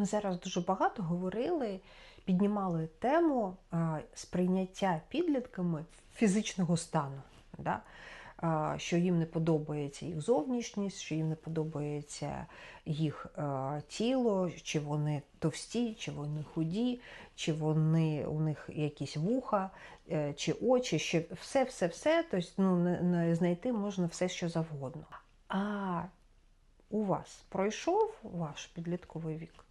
Ми зараз дуже багато говорили, піднімали тему сприйняття підлітками фізичного стану. Да? Що їм не подобається їх зовнішність, що їм не подобається їх тіло, чи вони товсті, чи вони худі, чи вони у них якісь вуха, е, чи очі, що все, все, все. Тобто, ну, знайти можна все, що завгодно. А у вас пройшов ваш підлітковий вік?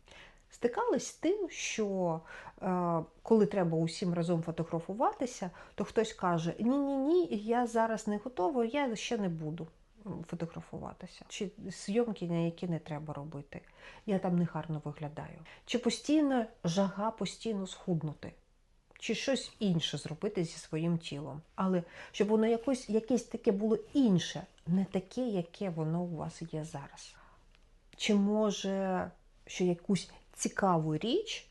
Стикались з тим, що е, коли треба усім разом фотографуватися, то хтось каже: Ні-ні ні, я зараз не готовий, я ще не буду фотографуватися. Чи зйомки, на які не треба робити. Я там не гарно виглядаю. Чи постійно жага постійно схуднути, чи щось інше зробити зі своїм тілом. Але щоб воно якось, якесь таке було інше, не таке, яке воно у вас є зараз. Чи може, що якусь цікаву річ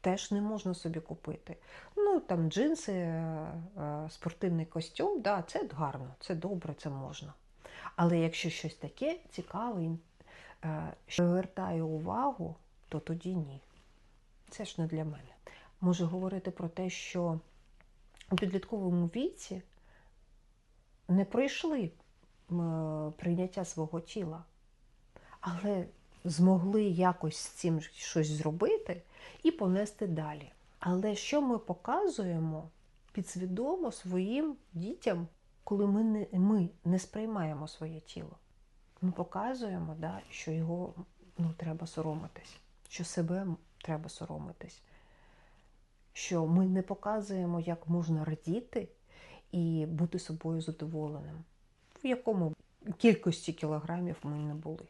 теж не можна собі купити. Ну, там джинси, е, е, спортивний костюм, да, це гарно, це добре, це можна. Але якщо щось таке цікаве, е, що привертає увагу, то тоді ні. Це ж не для мене. Може говорити про те, що у підлітковому віці не пройшли прийняття свого тіла, але змогли якось з цим щось зробити і понести далі. Але що ми показуємо підсвідомо своїм дітям, коли ми не, ми не сприймаємо своє тіло? Ми показуємо, да, що його ну, треба соромитись, що себе треба соромитись, що ми не показуємо, як можна радіти і бути собою задоволеним, в якому кількості кілограмів ми не були.